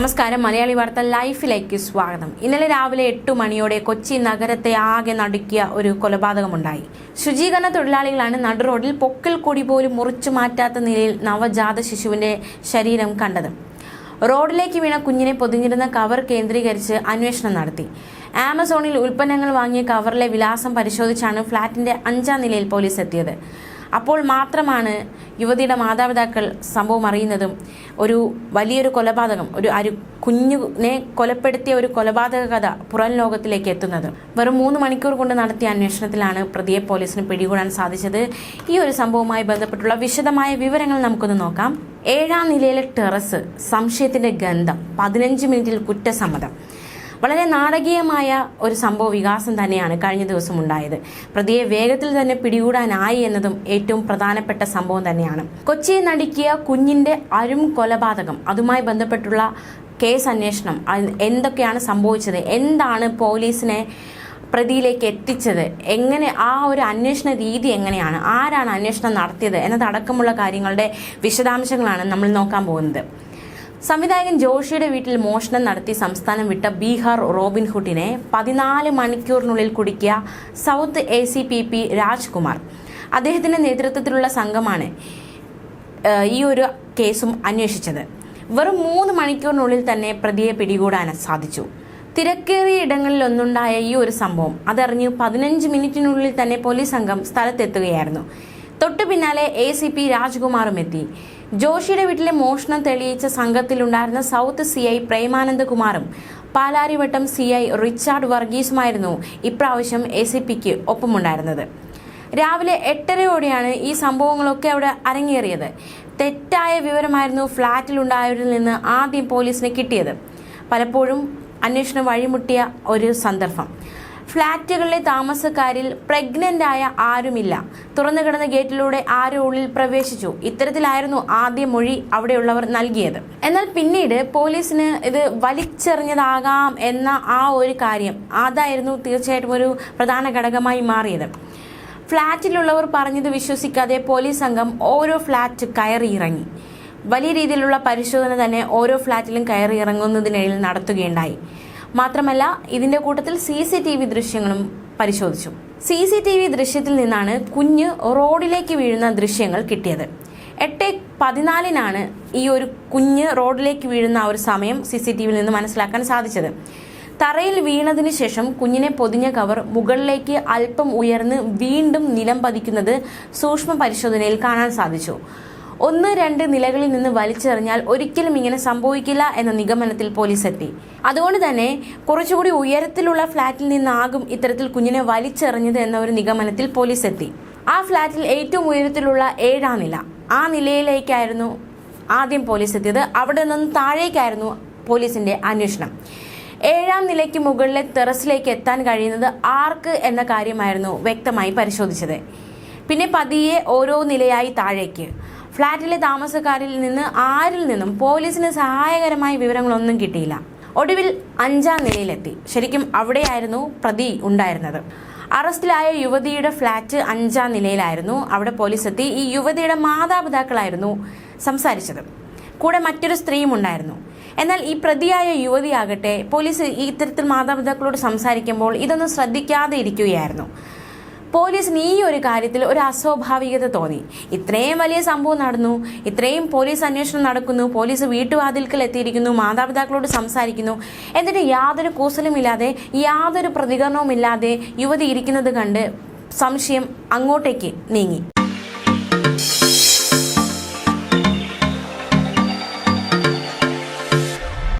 നമസ്കാരം. മലയാളി വാർത്ത ലൈഫിലേക്ക് സ്വാഗതം. ഇന്നലെ രാവിലെ എട്ടു മണിയോടെ കൊച്ചി നഗരത്തെ ആകെ നടുക്കിയ ഒരു കൊലപാതകമുണ്ടായി. ശുചീകരണ തൊഴിലാളികളാണ് നടു റോഡിൽ പൊക്കിൽ കൊടി പോലും മുറിച്ചു മാറ്റാത്ത നിലയിൽ നവജാത ശിശുവിന്റെ ശരീരം കണ്ടത്. റോഡിലേക്ക് വീണ കുഞ്ഞിനെ പൊതിഞ്ഞിരുന്ന കവർ കേന്ദ്രീകരിച്ച് അന്വേഷണം നടത്തി. ആമസോണിൽ ഉൽപ്പന്നങ്ങൾ വാങ്ങിയ കവറിലെ വിലാസം പരിശോധിച്ചാണ് ഫ്ളാറ്റിന്റെ അഞ്ചാം നിലയിൽ പോലീസ് എത്തിയത്. അപ്പോൾ മാത്രമാണ് യുവതിയുടെ മാതാപിതാക്കൾ സംഭവം അറിയുന്നതും ഒരു വലിയൊരു കൊലപാതകം ഒരു അരു കുഞ്ഞിനെ കൊലപ്പെടുത്തിയ ഒരു കൊലപാതക കഥ പുറം ലോകത്തിലേക്ക് എത്തുന്നത്. വെറും മൂന്ന് മണിക്കൂർ കൊണ്ട് നടത്തിയ അന്വേഷണത്തിലാണ് പ്രതിയെ പോലീസിന് പിടികൂടാൻ സാധിച്ചത്. ഈ ഒരു സംഭവവുമായി ബന്ധപ്പെട്ടുള്ള വിശദമായ വിവരങ്ങൾ നമുക്കൊന്ന് നോക്കാം. ഏഴാം നിലയിലെ ടെറസ് സംശയത്തിന്റെ ഗന്ധം പതിനഞ്ച് മിനിറ്റിൽ കുറ്റസമ്മതം. വളരെ നാടകീയമായ ഒരു സംഭവ വികാസം തന്നെയാണ് കഴിഞ്ഞ ദിവസം ഉണ്ടായത്. പ്രതിയെ വേഗത്തിൽ തന്നെ പിടികൂടാനായി എന്നതും ഏറ്റവും പ്രധാനപ്പെട്ട സംഭവം തന്നെയാണ്. കൊച്ചിയെ നടുക്കിയ കുഞ്ഞിന്റെ അരും കൊലപാതകം അതുമായി ബന്ധപ്പെട്ടുള്ള കേസ് അന്വേഷണം എന്തൊക്കെയാണ് സംഭവിച്ചത് എന്താണ് പോലീസിനെ പ്രതിയിലേക്ക് എത്തിച്ചത് എങ്ങനെ ആ ഒരു അന്വേഷണ രീതി എങ്ങനെയാണ് ആരാണ് അന്വേഷണം നടത്തിയത് എന്നതടക്കമുള്ള കാര്യങ്ങളുടെ വിശദാംശങ്ങളാണ് നമ്മൾ നോക്കാൻ പോകുന്നത്. സംവിധായകൻ ജോഷിയുടെ വീട്ടിൽ മോഷണം നടത്തി സംസ്ഥാനം വിട്ട ബീഹാർ റോബിൻഹുഡിനെ പതിനാല് മണിക്കൂറിനുള്ളിൽ കുടുക്കിയ south A C P P Rajkumar. അദ്ദേഹത്തിന്റെ നേതൃത്വത്തിലുള്ള സംഘമാണ് ഈ ഒരു കേസും അന്വേഷിച്ചത്. വെറും മൂന്ന് മണിക്കൂറിനുള്ളിൽ തന്നെ പ്രതിയെ പിടികൂടാൻ സാധിച്ചു. തിരക്കേറിയ ഇടങ്ങളിൽ ഒന്നുണ്ടായ ഈ ഒരു സംഭവം അതറിഞ്ഞു പതിനഞ്ച് മിനിറ്റിനുള്ളിൽ തന്നെ പോലീസ് സംഘം സ്ഥലത്തെത്തുകയായിരുന്നു. തൊട്ടു പിന്നാലെ എ സി പി രാജ്കുമാറും എത്തി. ജോഷിയുടെ വീട്ടിലെ മോഷണം തെളിയിച്ച സംഘത്തിലുണ്ടായിരുന്ന സൗത്ത് സി ഐ പ്രേമാനന്ദകുമാറും പാലാരിവട്ടം സി ഐ റിച്ചാർഡ് വർഗീസുമായിരുന്നു ഇപ്രാവശ്യം എ സി പിക്ക് ഒപ്പമുണ്ടായിരുന്നത്. രാവിലെ എട്ടരയോടെയാണ് ഈ സംഭവങ്ങളൊക്കെ അവിടെ അരങ്ങേറിയത്. തെറ്റായ വിവരമായിരുന്നു ഫ്ളാറ്റിലുണ്ടായവരിൽ നിന്ന് ആദ്യം പോലീസിന് കിട്ടിയത്. പലപ്പോഴും അന്വേഷണം വഴിമുട്ടിയ ഒരു സന്ദർഭം. ഫ്ളാറ്റുകളിലെ താമസക്കാരിൽ പ്രഗ്നന്റ് ആയ ആരുമില്ല. തുറന്നു കിടന്ന ഗേറ്റിലൂടെ ആരോ ഉള്ളിൽ പ്രവേശിച്ചു. ഇത്തരത്തിലായിരുന്നു ആദ്യ മൊഴി അവിടെയുള്ളവർ നൽകിയത്. എന്നാൽ പിന്നീട് പോലീസിന് ഇത് വലിച്ചെറിഞ്ഞതാകാം എന്ന ആ ഒരു കാര്യം അതായിരുന്നു തീർച്ചയായിട്ടും ഒരു പ്രധാന ഘടകമായി മാറിയത്. ഫ്ളാറ്റിലുള്ളവർ പറഞ്ഞത് വിശ്വസിക്കാതെ പോലീസ് സംഘം ഓരോ ഫ്ളാറ്റ് കയറി ഇറങ്ങി. വലിയ രീതിയിലുള്ള പരിശോധന തന്നെ ഓരോ ഫ്ളാറ്റിലും കയറി ഇറങ്ങുന്നതിനിടയിൽ നടത്തുകയുണ്ടായി. മാത്രമല്ല ഇതിന്റെ കൂട്ടത്തിൽ സി സി ടി വി ദൃശ്യങ്ങളും പരിശോധിച്ചു. സി സി ടി വി ദൃശ്യത്തിൽ നിന്നാണ് കുഞ്ഞ് റോഡിലേക്ക് വീഴുന്ന ദൃശ്യങ്ങൾ കിട്ടിയത്. എട്ട് പതിനാലിനാണ് ഈ ഒരു കുഞ്ഞ് റോഡിലേക്ക് വീഴുന്ന ആ ഒരു സമയം സി സി ടി വിയിൽ നിന്ന് മനസ്സിലാക്കാൻ സാധിച്ചത്. തറയിൽ വീണതിന് ശേഷം കുഞ്ഞിനെ പൊതിഞ്ഞ കവർ മുകളിലേക്ക് അല്പം ഉയർന്ന് വീണ്ടും നിലം പതിക്കുന്നത് സൂക്ഷ്മ പരിശോധനയിൽ കാണാൻ സാധിച്ചു. ഒന്ന് രണ്ട് നിലകളിൽ നിന്ന് വലിച്ചെറിഞ്ഞാൽ ഒരിക്കലും ഇങ്ങനെ സംഭവിക്കില്ല എന്ന നിഗമനത്തിൽ പോലീസ് എത്തി അതുകൊണ്ട് തന്നെ കുറച്ചുകൂടി ഉയരത്തിലുള്ള ഫ്ളാറ്റിൽ നിന്നാകും ഇത്തരത്തിൽ കുഞ്ഞിനെ വലിച്ചെറിഞ്ഞത് എന്ന ഒരു നിഗമനത്തിൽ പോലീസ് എത്തി ആ ഫ്ളാറ്റിൽ ഏറ്റവും ഉയരത്തിലുള്ള ഏഴാം നില. ആ നിലയിലേക്കായിരുന്നു ആദ്യം പോലീസ് എത്തിയത് അവിടെ നിന്ന് താഴേക്കായിരുന്നു പോലീസിന്റെ അന്വേഷണം. ഏഴാം നിലയ്ക്ക് മുകളിലെ ടെറസിലേക്ക് എത്താൻ കഴിയുന്നത് ആർക്ക് എന്ന കാര്യമായിരുന്നു വ്യക്തമായി പരിശോധിച്ചത്. പിന്നെ പതിയെ ഓരോ നിലയായി താഴേക്ക്. ഫ്ളാറ്റിലെ താമസക്കാരിൽ നിന്ന് ആരിൽ നിന്നും പോലീസിന് സഹായകരമായ വിവരങ്ങളൊന്നും കിട്ടിയില്ല. ഒടുവിൽ അഞ്ചാം നിലയിലെത്തി. ശരിക്കും അവിടെയായിരുന്നു പ്രതി ഉണ്ടായിരുന്നത്. അറസ്റ്റിലായ യുവതിയുടെ ഫ്ളാറ്റ് അഞ്ചാം നിലയിലായിരുന്നു. അവിടെ പോലീസ് എത്തി ഈ യുവതിയുടെ മാതാപിതാക്കളായിരുന്നു സംസാരിച്ചത്. കൂടെ മറ്റൊരു സ്ത്രീയും ഉണ്ടായിരുന്നു. എന്നാൽ ഈ പ്രതിയായ യുവതിയാകട്ടെ പോലീസ് ഈ ഇത്തരത്തിൽ മാതാപിതാക്കളോട് സംസാരിക്കുമ്പോൾ ഇതൊന്നും ശ്രദ്ധിക്കാതെ ഇരിക്കുകയായിരുന്നു. പോലീസിന് ഈ ഒരു കാര്യത്തിൽ ഒരു അസ്വാഭാവികത തോന്നി. ഇത്രയും വലിയ സംഭവം നടന്നു. ഇത്രയും പോലീസ് അന്വേഷണം നടക്കുന്നു. പോലീസ് വീട്ടുവാതിൽക്കൽ എത്തിയിരിക്കുന്നു. മാതാപിതാക്കളോട് സംസാരിക്കുന്നു. എന്നിട്ട് യാതൊരു കൂസലുമില്ലാതെ യാതൊരു പ്രതികരണവുമില്ലാതെ യുവതി ഇരിക്കുന്നത് കണ്ട് സംശയം അങ്ങോട്ടേക്ക് നീങ്ങി.